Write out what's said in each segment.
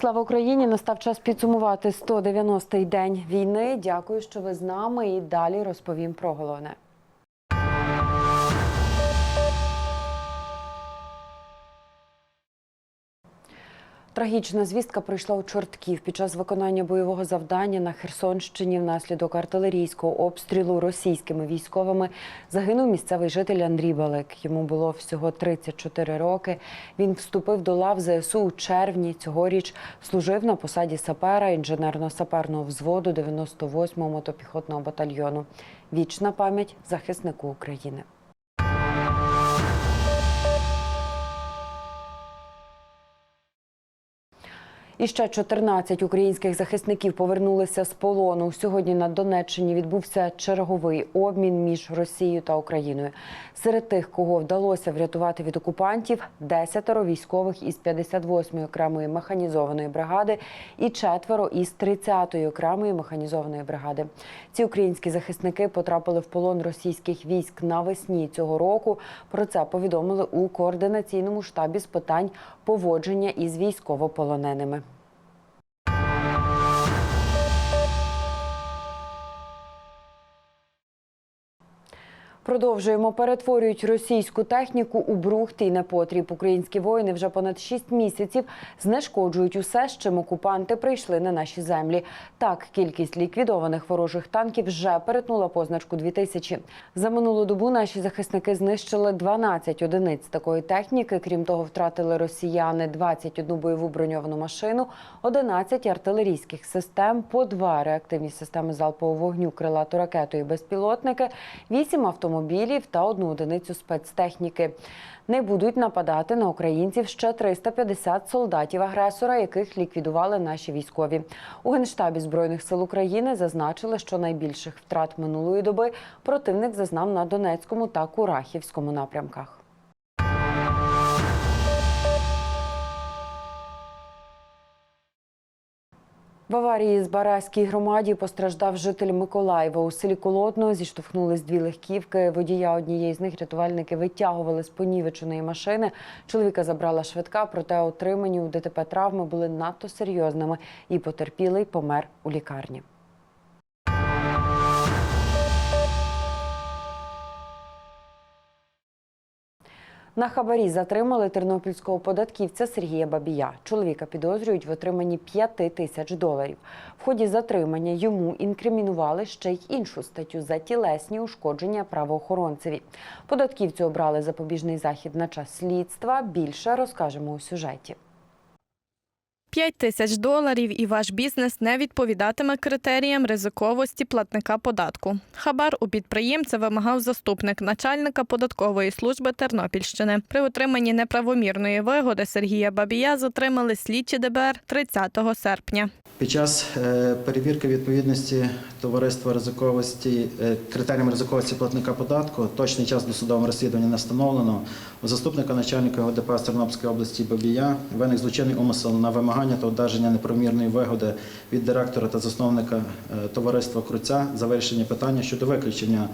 Слава Україні! Настав час підсумувати 190-й день війни. Дякую, що ви з нами. І далі розповім про головне. Трагічна звістка прийшла у Чортків під час виконання бойового завдання на Херсонщині внаслідок артилерійського обстрілу російськими військовими загинув місцевий житель Андрій Балик. Йому було всього 34 роки. Він вступив до лав ЗСУ у червні цьогоріч. Служив на посаді сапера інженерно-саперного взводу 98-го мотопіхотного батальйону. Вічна пам'ять захиснику України. І ще 14 українських захисників повернулися з полону. Сьогодні на Донеччині відбувся черговий обмін між Росією та Україною. Серед тих, кого вдалося врятувати від окупантів, десятеро військових із 58-ї окремої механізованої бригади і четверо із 30-ї окремої механізованої бригади. Ці українські захисники потрапили в полон російських військ навесні цього року. Про це повідомили у координаційному штабі з питань поводження із військовополоненими. Продовжуємо перетворюють російську техніку у брухт і непотріб. Українські воїни вже понад шість місяців знешкоджують усе, з чим окупанти прийшли на наші землі. Так, кількість ліквідованих ворожих танків вже перетнула позначку 2000. За минулу добу наші захисники знищили 12 одиниць такої техніки. Крім того, втратили росіяни 21 бойову броньовану машину, 11 артилерійських систем, по два реактивні системи залпового вогню, крилату ракету і безпілотники, 8 автомобілів та одну одиницю спецтехніки. Не будуть нападати на українців ще 350 солдатів агресора, яких ліквідували наші військові. У генштабі збройних сил України зазначили, що найбільших втрат минулої доби противник зазнав на Донецькому та Курахівському напрямках. В аварії з Бараській громаді постраждав житель Миколаєва. У селі Колодно зіштовхнулись дві легківки. Водія однієї з них рятувальники витягували з понівеченої машини. Чоловіка забрала швидка, проте отримані у ДТП травми були надто серйозними і потерпілий помер у лікарні. На хабарі затримали тернопільського податківця Сергія Бабія. Чоловіка підозрюють в отриманні 5 тисяч доларів. В ході затримання йому інкримінували ще й іншу статтю за тілесні ушкодження правоохоронцеві. Податківцю обрали запобіжний захід на час слідства. Більше розкажемо у сюжеті. 5 тисяч доларів і ваш бізнес не відповідатиме критеріям ризиковості платника податку. Хабар у підприємця вимагав заступник начальника податкової служби Тернопільщини. При отриманні неправомірної вигоди Сергія Бабія затримали слідчі ДБР 30 серпня. Під час е, перевірки відповідності товариства ризиковості е, критеріям ризиковості платника податку точний час досудового розслідування не встановлено. Заступника начальника ОДП Тернопільської області Бабія виник злочинний умисел на вимагання та одержання неправомірної вигоди від директора та засновника е, товариства Круця за вирішення питання щодо виключення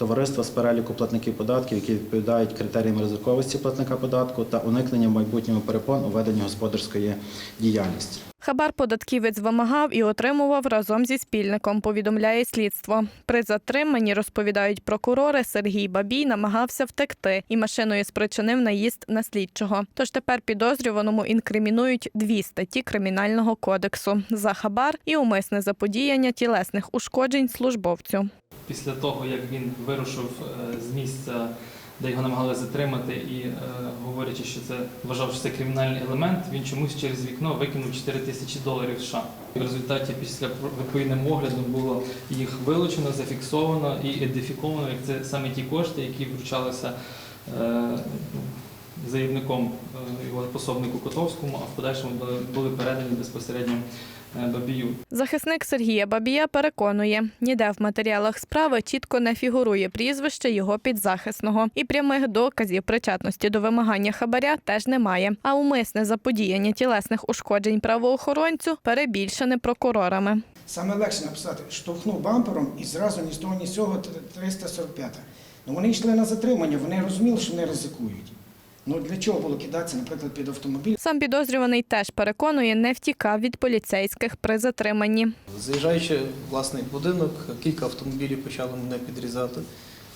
товариства з переліку платників податків, які відповідають критеріям ризиковості платника податку та уникнення в майбутньому перепон у веденні господарської діяльності. Хабар податківець вимагав і отримував разом зі спільником, повідомляє слідство. При затриманні, розповідають прокурори, Сергій Бабій намагався втекти і машиною спричинив наїзд на слідчого. Тож тепер підозрюваному інкримінують дві статті Кримінального кодексу – за хабар і умисне заподіяння тілесних ушкоджень службовцю. Після того, як він вирушив е, з місця, де його намагалися затримати, і е, говорячи, що це вважав, що це кримінальний елемент, він чомусь через вікно викинув 4 тисячі доларів США. В результаті після відповідним оглядом було їх вилучено, зафіксовано і ідентифіковано, як це саме ті кошти, які вручалися е, заявником е, його пособнику Котовському, а в подальшому були, передані безпосередньо Бабію. Захисник Сергія Бабія переконує, ніде в матеріалах справи чітко не фігурує прізвище його підзахисного, і прямих доказів причетності до вимагання хабаря теж немає. А умисне заподіяння тілесних ушкоджень правоохоронцю перебільшене прокурорами. Саме легше написати, штовхнув бампером і зразу ні з того, ні з цього 345. Ну вони йшли на затримання, вони розуміли, що не ризикують. Ну для чого було кидатися, наприклад, під автомобіль? Сам підозрюваний теж переконує, не втікав від поліцейських при затриманні. Заїжджаючи в власний будинок, кілька автомобілів почали мене підрізати.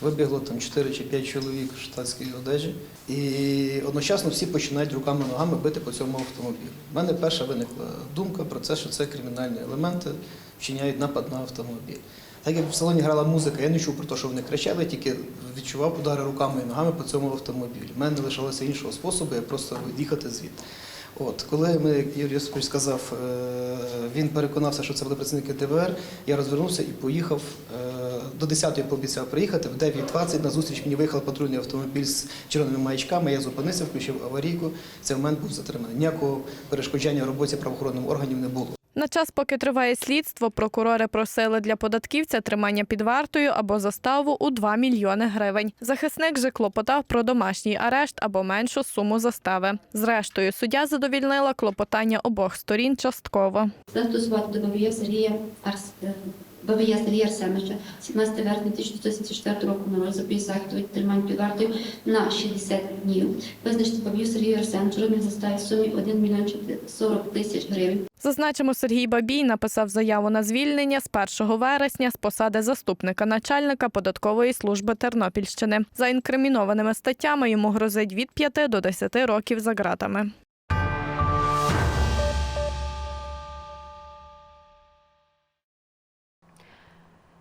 Вибігло там 4 чи 5 чоловік в штатській одежі. І одночасно всі починають руками ногами бити по цьому автомобілю. У мене перша виникла думка про те, що це кримінальні елементи вчиняють напад на автомобіль. Так як в салоні грала музика, я не чув про те, що вони кричали, тільки відчував удари руками і ногами по цьому автомобілю. У мене не лишалося іншого способу, як просто від'їхати звідти. От, коли ми, як Юрій Йосипович сказав, е, він переконався, що це були працівники ДВР, я розвернувся і поїхав е, до 10-ї пообіцяв приїхати. В 9.20 на зустріч мені виїхав патрульний автомобіль з червоними маячками. Я зупинився, включив аварійку. Цей момент був затриманий. Ніякого перешкоджання роботі правоохоронних органів не було. На час, поки триває слідство, прокурори просили для податківця тримання під вартою або заставу у 2 мільйони гривень. Захисник же клопотав про домашній арешт або меншу суму застави. Зрештою, суддя задовільнила клопотання обох сторін частково. Статус до Сергія Арс... Бабія Сергія Арсеновича 17 вересня 1974 року на розобі заходу тримання під вартою на 60 днів. Визначити Бабію Сергію Арсеновичу розмір застави в сумі 1 мільйон 40 тисяч гривень. Зазначимо, Сергій Бабій написав заяву на звільнення з 1 вересня з посади заступника начальника податкової служби Тернопільщини. За інкримінованими статтями йому грозить від 5 до 10 років за ґратами.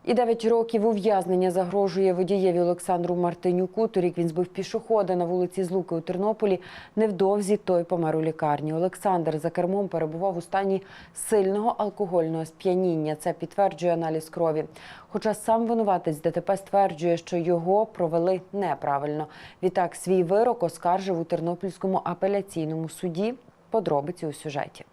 І 9 років ув'язнення загрожує водієві Олександру Мартинюку. Торік він збив пішохода на вулиці Злуки у Тернополі. Невдовзі той помер у лікарні. Олександр за кермом перебував у стані сильного алкогольного сп'яніння. Це підтверджує аналіз крові. Хоча сам винуватець ДТП стверджує, що його провели неправильно. Відтак свій вирок оскаржив у Тернопільському апеляційному суді. Подробиці у сюжеті.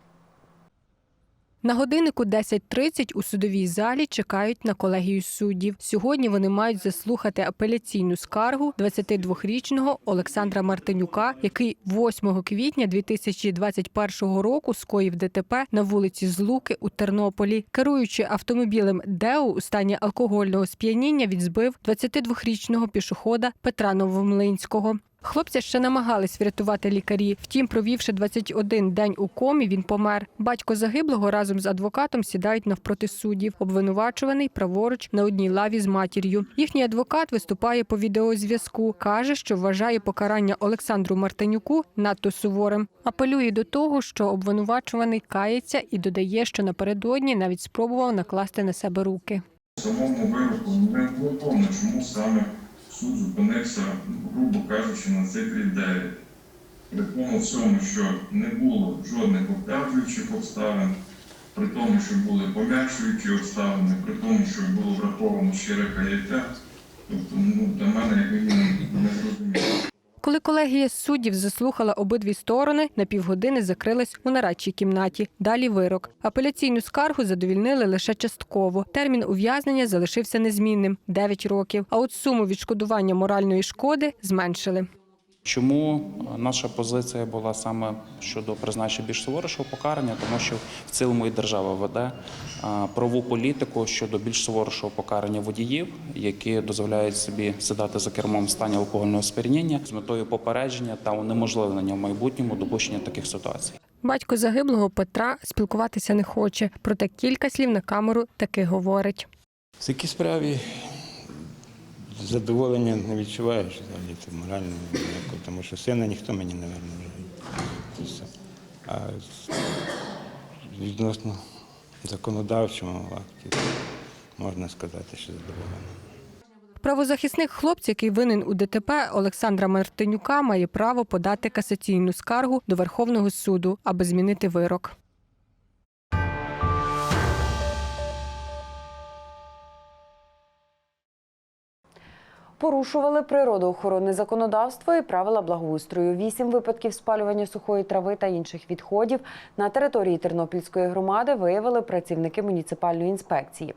На годиннику 10.30 у судовій залі чекають на колегію суддів. Сьогодні вони мають заслухати апеляційну скаргу 22-річного Олександра Мартинюка, який 8 квітня 2021 року скоїв ДТП на вулиці Злуки у Тернополі. Керуючи автомобілем Део у стані алкогольного сп'яніння, він збив 22-річного пішохода Петра Новомлинського. Хлопця ще намагались врятувати лікарі. Втім, провівши 21 день у комі, він помер. Батько загиблого разом з адвокатом сідають навпроти суддів. Обвинувачуваний праворуч на одній лаві з матір'ю. Їхній адвокат виступає по відеозв'язку. каже, що вважає покарання Олександру Мартинюку надто суворим. Апелює до того, що обвинувачуваний кається і додає, що напередодні навіть спробував накласти на себе руки. Самому вироку не було повно, чому саме суд зупинився, грубо кажучи, на цифрі 9. При тому всьому, що не було жодних обтяжуючих обставин, при тому, що були пом'якшуючі обставини, при тому, що було враховано щире каяття, тобто ну, для мене як мінімум не зрозуміло. Коли колегія суддів заслухала обидві сторони, на півгодини закрилась у нарадчій кімнаті. Далі вирок. Апеляційну скаргу задовільнили лише частково. Термін ув'язнення залишився незмінним 9 років. А от суму відшкодування моральної шкоди зменшили. Чому наша позиція була саме щодо призначення більш суворішого покарання? Тому що в цілому і держава веде а, правову політику щодо більш суворішого покарання водіїв, які дозволяють собі сідати за кермом в стані алкогольного сп'яніння з метою попередження та унеможливлення в майбутньому допущення таких ситуацій. Батько загиблого Петра спілкуватися не хоче, проте кілька слів на камеру таки говорить. В такій справі задоволення не відчуваєш взагалі, це морально тому що сина ніхто мені не верне. А відносно законодавчого акті можна сказати, що задоволення. Правозахисник хлопця, який винен у ДТП Олександра Мартинюка, має право подати касаційну скаргу до Верховного суду, аби змінити вирок. Порушували природоохоронне законодавство і правила благоустрою. Вісім випадків спалювання сухої трави та інших відходів на території Тернопільської громади виявили працівники муніципальної інспекції.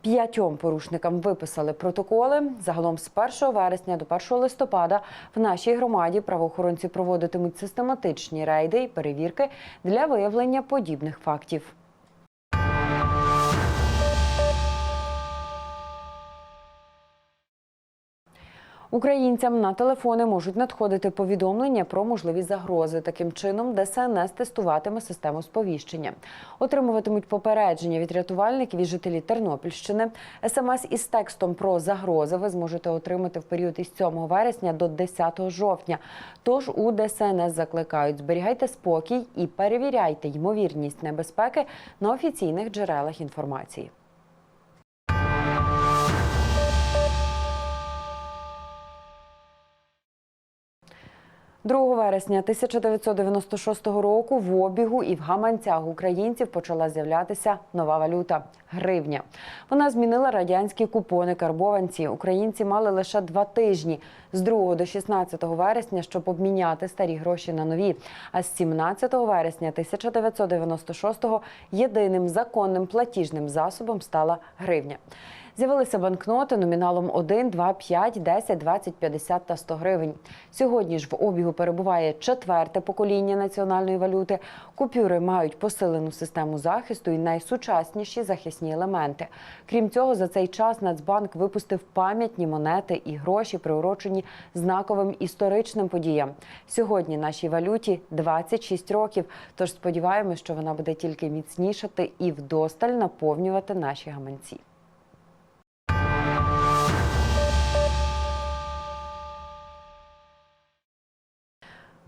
П'ятьом порушникам виписали протоколи. Загалом з 1 вересня до 1 листопада в нашій громаді правоохоронці проводитимуть систематичні рейди і перевірки для виявлення подібних фактів. Українцям на телефони можуть надходити повідомлення про можливі загрози. Таким чином, ДСНС тестуватиме систему сповіщення. Отримуватимуть попередження від рятувальників і жителі Тернопільщини. СМС із текстом про загрози ви зможете отримати в період із 7 вересня до 10 жовтня. Тож у ДСНС закликають зберігайте спокій і перевіряйте ймовірність небезпеки на офіційних джерелах інформації. 2 вересня 1996 року в обігу і в гаманцях українців почала з'являтися нова валюта гривня. Вона змінила радянські купони карбованці. Українці мали лише два тижні з 2 до 16 вересня, щоб обміняти старі гроші на нові. А з 17 вересня 1996-го єдиним законним платіжним засобом стала гривня. З'явилися банкноти номіналом 1, 2, 5, 10, 20, 50 та 100 гривень. Сьогодні ж в обігу перебуває четверте покоління національної валюти. Купюри мають посилену систему захисту і найсучасніші захисні елементи. Крім цього, за цей час Нацбанк випустив пам'ятні монети і гроші, приурочені знаковим історичним подіям. Сьогодні нашій валюті 26 років. Тож сподіваємось, що вона буде тільки міцнішати і вдосталь наповнювати наші гаманці.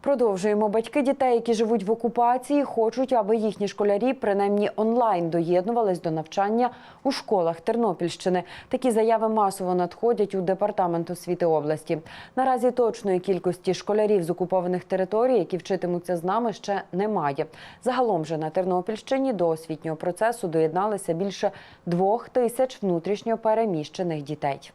Продовжуємо. Батьки дітей, які живуть в окупації, хочуть, аби їхні школярі принаймні онлайн доєднувались до навчання у школах Тернопільщини. Такі заяви масово надходять у департамент освіти області. Наразі точної кількості школярів з окупованих територій, які вчитимуться з нами, ще немає. Загалом же на Тернопільщині до освітнього процесу доєдналися більше двох тисяч внутрішньо переміщених дітей.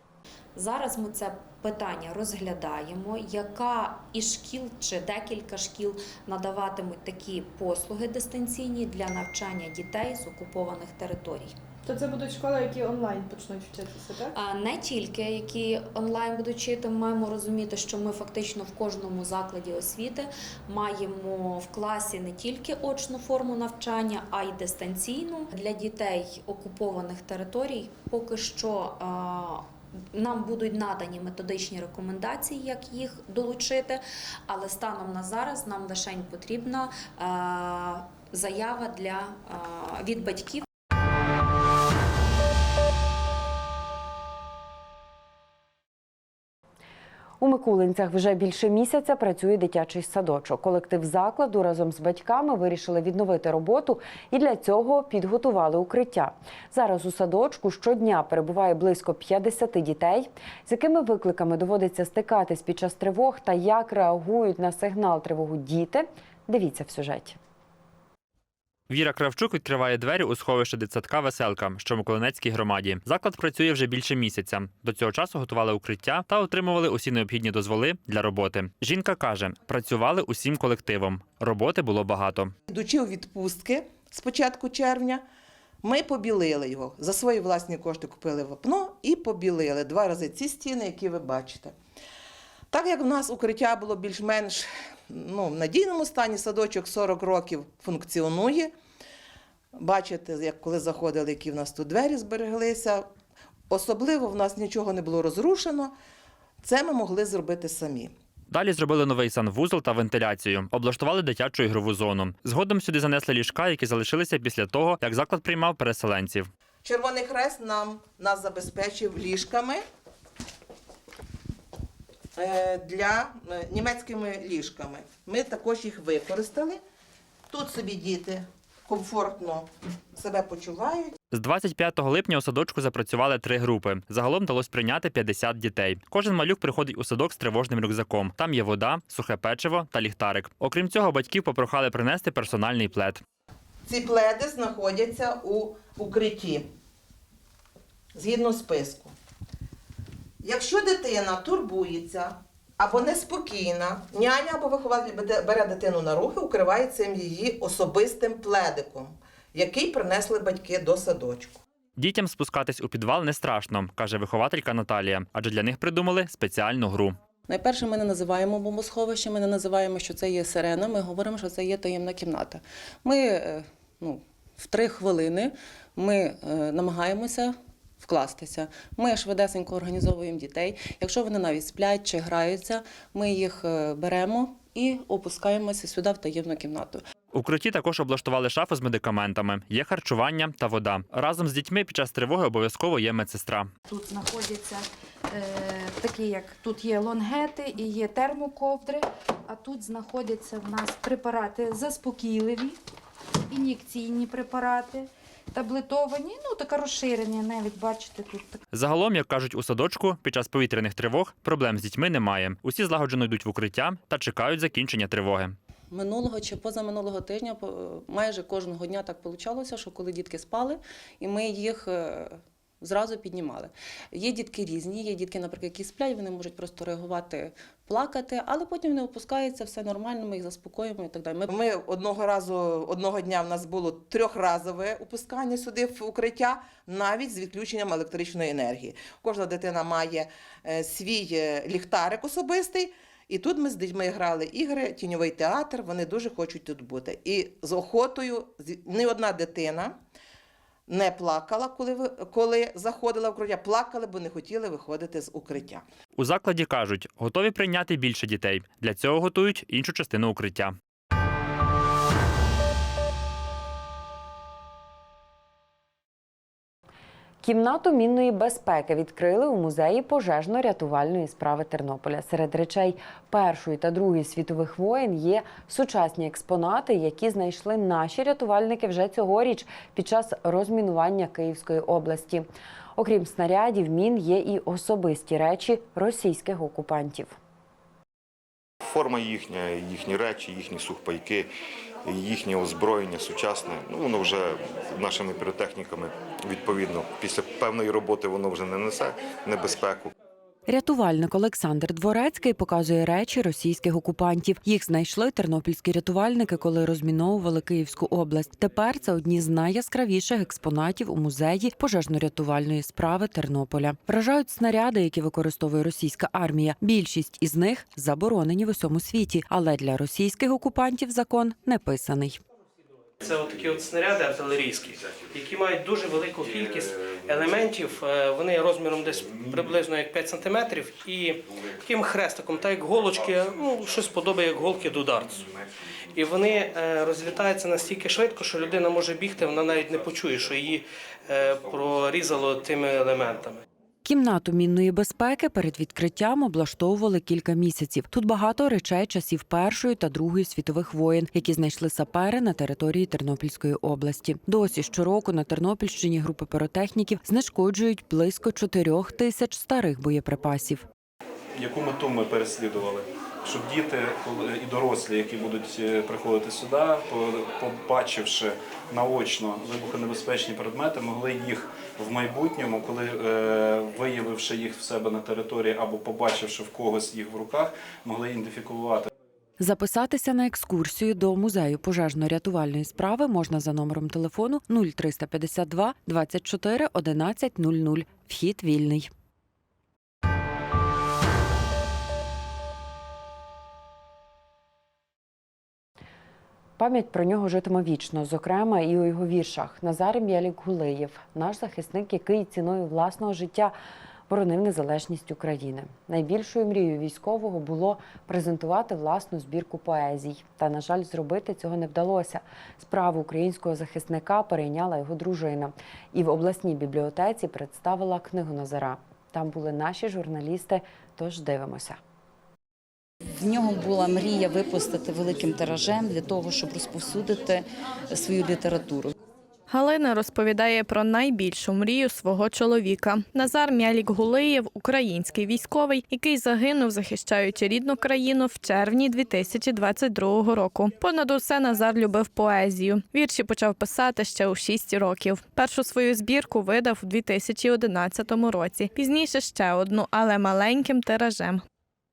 Зараз ми це питання розглядаємо, яка із шкіл чи декілька шкіл надаватимуть такі послуги дистанційні для навчання дітей з окупованих територій. То це будуть школи, які онлайн почнуть вчитися, так? А не тільки які онлайн будуть вчити, маємо розуміти, що ми фактично в кожному закладі освіти маємо в класі не тільки очну форму навчання, а й дистанційну для дітей окупованих територій. Поки що нам будуть надані методичні рекомендації, як їх долучити, але станом на зараз нам лише потрібна заява для від батьків. У Микулинцях вже більше місяця працює дитячий садочок. Колектив закладу разом з батьками вирішили відновити роботу і для цього підготували укриття. Зараз у садочку щодня перебуває близько 50 дітей. З якими викликами доводиться стикатись під час тривог та як реагують на сигнал тривогу діти? Дивіться в сюжеті. Віра Кравчук відкриває двері у сховище дитсадка Веселка, що в Миколинецькій громаді. Заклад працює вже більше місяця. До цього часу готували укриття та отримували усі необхідні дозволи для роботи. Жінка каже, працювали усім колективом. Роботи було багато. Йдучи у відпустки з початку червня, ми побілили його. За свої власні кошти купили вапно і побілили два рази ці стіни, які ви бачите. Так як в нас укриття було більш-менш ну, в надійному стані, садочок 40 років функціонує. Бачите, як коли заходили, які в нас тут двері збереглися. Особливо в нас нічого не було розрушено. Це ми могли зробити самі. Далі зробили новий санвузол та вентиляцію, облаштували дитячу ігрову зону. Згодом сюди занесли ліжка, які залишилися після того, як заклад приймав переселенців. Червоний хрест нам нас забезпечив ліжками для е, німецькими ліжками. Ми також їх використали. Тут собі діти комфортно себе почувають. З 25 липня у садочку запрацювали три групи. Загалом вдалося прийняти 50 дітей. Кожен малюк приходить у садок з тривожним рюкзаком. Там є вода, сухе печиво та ліхтарик. Окрім цього, батьків попрохали принести персональний плед. Ці пледи знаходяться у укритті згідно списку. Якщо дитина турбується або неспокійна, няня або вихователь бере- бере дитину на руки, укриває цим її особистим пледиком, який принесли батьки до садочку. Дітям спускатись у підвал не страшно, каже вихователька Наталія, адже для них придумали спеціальну гру. Найперше, ми не називаємо бомбосховище, ми не називаємо, що це є сирена. Ми говоримо, що це є таємна кімната. Ми е, ну, в три хвилини ми е, намагаємося вкластися. Ми швидесенько організовуємо дітей. Якщо вони навіть сплять чи граються, ми їх е, беремо і опускаємося сюди в таємну кімнату. У укритті також облаштували шафу з медикаментами, є харчування та вода. Разом з дітьми під час тривоги обов'язково є медсестра. Тут знаходяться е, такі, як тут є лонгети і є термоковдри, а тут знаходяться в нас препарати заспокійливі, ін'єкційні препарати, таблетовані, ну таке розширення, навіть бачите тут. Загалом, як кажуть у садочку, під час повітряних тривог проблем з дітьми немає. Усі злагоджено йдуть в укриття та чекають закінчення тривоги. Минулого чи позаминулого тижня по- майже кожного дня так вийшло, що коли дітки спали, і ми їх е, зразу піднімали. Є дітки різні, є дітки, наприклад, які сплять, вони можуть просто реагувати, плакати, але потім вони опускаються, все нормально, ми їх заспокоїмо і так далі. Ми Ми одного разу, одного дня в нас було трьохразове опускання сюди в укриття, навіть з відключенням електричної енергії. Кожна дитина має е, свій е, ліхтарик особистий. І тут ми з дітьми грали ігри, тіньовий театр, вони дуже хочуть тут бути. І з охотою ні одна дитина не плакала, коли, ви- коли заходила в укриття, плакали, бо не хотіли виходити з укриття. У закладі кажуть, готові прийняти більше дітей. Для цього готують іншу частину укриття. Кімнату мінної безпеки відкрили у музеї пожежно-рятувальної справи Тернополя. Серед речей Першої та Другої світових воєн є сучасні експонати, які знайшли наші рятувальники вже цьогоріч під час розмінування Київської області. Окрім снарядів, мін є і особисті речі російських окупантів. Форма їхня, їхні речі, їхні сухпайки, їхнє озброєння сучасне. Ну воно вже нашими піротехніками відповідно після певної роботи воно вже не несе небезпеку. Рятувальник Олександр Дворецький показує речі російських окупантів. Їх знайшли тернопільські рятувальники, коли розміновували Київську область. Тепер це одні з найяскравіших експонатів у музеї пожежно-рятувальної справи Тернополя. Вражають снаряди, які використовує російська армія. Більшість із них заборонені в усьому світі, але для російських окупантів закон не писаний. Це от такі от снаряди артилерійські, які мають дуже велику кількість елементів. Е, Вони розміром десь приблизно як 5 см і таким хрестиком, так як голочки, ну щось подобає як голки до дартсу. І вони е, розлітаються настільки швидко, що людина може бігти, вона навіть не почує, що її е, прорізало тими елементами. Кімнату мінної безпеки перед відкриттям облаштовували кілька місяців. Тут багато речей часів Першої та Другої світових воєн, які знайшли сапери на території Тернопільської області. Досі щороку на Тернопільщині групи піротехніків знешкоджують близько чотирьох тисяч старих боєприпасів. яку мету ми переслідували? Щоб діти і дорослі, які будуть е, приходити сюди, побачивши наочно вибухонебезпечні предмети, могли їх в майбутньому, коли е, виявивши їх в себе на території або побачивши в когось їх в руках, могли ідентифікувати. Записатися на екскурсію до музею пожежно-рятувальної справи можна за номером телефону 0352 24 11 00. Вхід вільний. Пам'ять про нього житиме вічно, зокрема і у його віршах. Назар М'ялік Гулиєв, наш захисник, який ціною власного життя боронив незалежність України. Найбільшою мрією військового було презентувати власну збірку поезій. Та, на жаль, зробити цього не вдалося. Справу українського захисника перейняла його дружина і в обласній бібліотеці представила книгу Назара. Там були наші журналісти. Тож дивимося. В нього була мрія випустити великим тиражем для того, щоб розповсюдити свою літературу. Галина розповідає про найбільшу мрію свого чоловіка. Назар Мялік Гулиєв – український військовий, який загинув, захищаючи рідну країну в червні 2022 року. Понад усе Назар любив поезію. Вірші почав писати ще у 6 років. Першу свою збірку видав у 2011 році. Пізніше ще одну, але маленьким тиражем.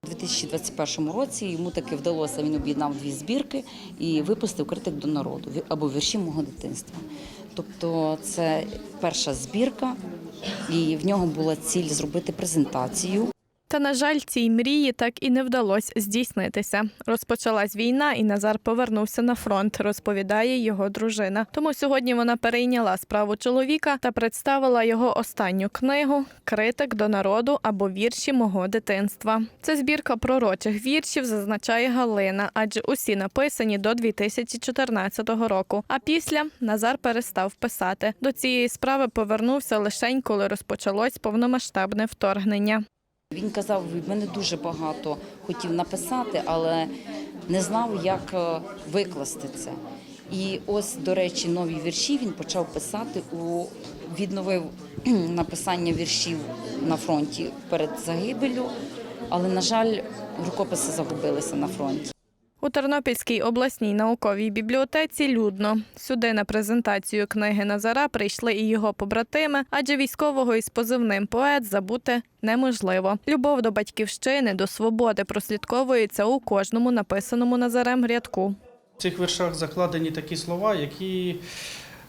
У 2021 році йому таки вдалося, він об'єднав дві збірки і випустив критик до народу або вірші мого дитинства. Тобто це перша збірка, і в нього була ціль зробити презентацію. Та, на жаль, цій мрії так і не вдалося здійснитися. Розпочалась війна, і Назар повернувся на фронт, розповідає його дружина. Тому сьогодні вона перейняла справу чоловіка та представила його останню книгу Критик до народу або вірші мого дитинства. Це збірка пророчих віршів, зазначає Галина, адже усі написані до 2014 року. А після Назар перестав писати. До цієї справи повернувся лишень, коли розпочалось повномасштабне вторгнення. Він казав, в мене дуже багато хотів написати, але не знав, як е, викласти це. І ось, до речі, нові вірші він почав писати у відновив написання віршів на фронті перед загибелю, але, на жаль, рукописи загубилися на фронті. У Тернопільській обласній науковій бібліотеці людно. Сюди на презентацію книги Назара прийшли і його побратими, адже військового із позивним поет забути неможливо. Любов до батьківщини, до свободи прослідковується у кожному написаному Назарем рядку. В цих віршах закладені такі слова, які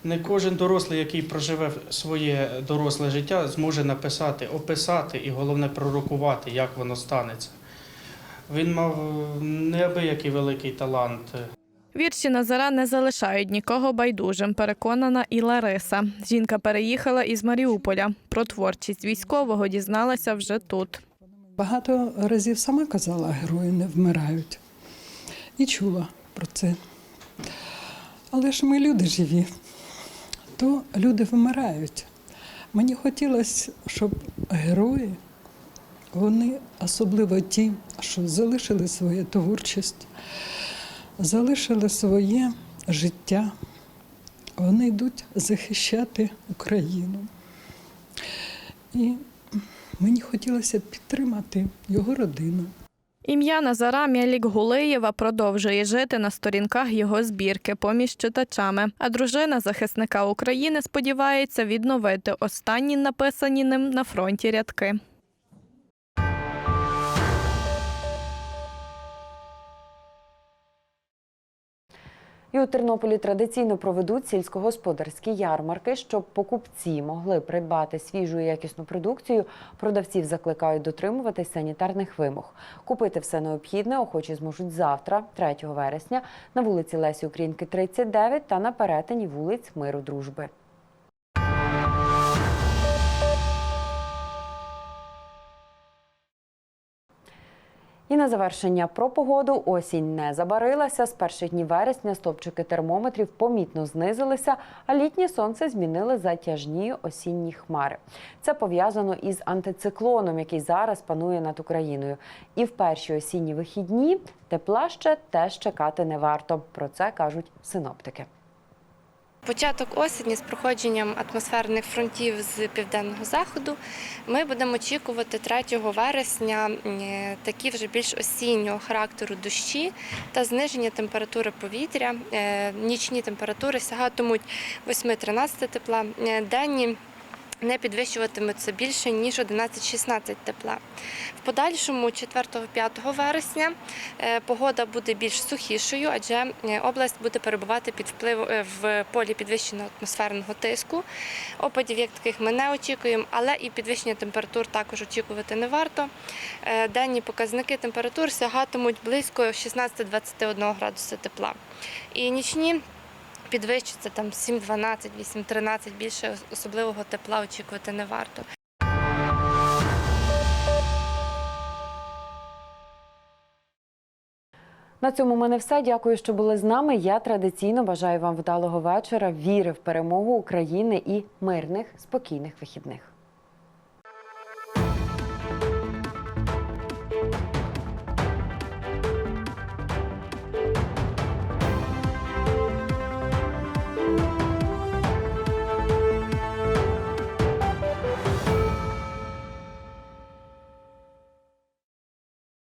не кожен дорослий, який проживе своє доросле життя, зможе написати, описати і головне пророкувати, як воно станеться. Він мав неабиякий великий талант. Вірші Назара не залишають нікого байдужим, переконана і Лариса. Жінка переїхала із Маріуполя. Про творчість військового дізналася вже тут. Багато разів сама казала, герої не вмирають. І чула про це. Але ж ми люди живі, то люди вмирають. Мені хотілося, щоб герої, вони, особливо ті, що залишили свою творчість, залишили своє життя, вони йдуть захищати Україну. І мені хотілося підтримати його родину. Ім'я Назара Мялік Гулиєва продовжує жити на сторінках його збірки поміж читачами. А дружина захисника України сподівається відновити останні написані ним на фронті рядки. І у Тернополі традиційно проведуть сільськогосподарські ярмарки, щоб покупці могли придбати свіжу і якісну продукцію. Продавців закликають дотримуватись санітарних вимог. Купити все необхідне охочі зможуть завтра, 3 вересня, на вулиці Лесі Українки, 39 та на перетині вулиць Миру Дружби. І на завершення про погоду осінь не забарилася. З перших днів вересня стопчики термометрів помітно знизилися, а літнє сонце змінили затяжні осінні хмари. Це пов'язано із антициклоном, який зараз панує над Україною. І в перші осінні вихідні тепла ще теж чекати не варто. Про це кажуть синоптики. Початок осені з проходженням атмосферних фронтів з південного заходу ми будемо очікувати 3 вересня такі вже більш осіннього характеру дощі та зниження температури повітря. Е, Нічні температури сягатимуть 8-13 тепла, е, денні не підвищуватимуться більше ніж 11-16 тепла. В подальшому 4-5 вересня е, погода буде більш сухішою, адже е, область буде перебувати під вплив е, в полі підвищеного атмосферного тиску. Опадів як таких ми не очікуємо, але і підвищення температур також очікувати не варто. Денні показники температур сягатимуть близько 16-21 градуса тепла. І нічні підвищиться там 7-12, 8-13, більше особливого тепла очікувати не варто. На цьому в мене все. Дякую, що були з нами. Я традиційно бажаю вам вдалого вечора, віри в перемогу України і мирних, спокійних вихідних.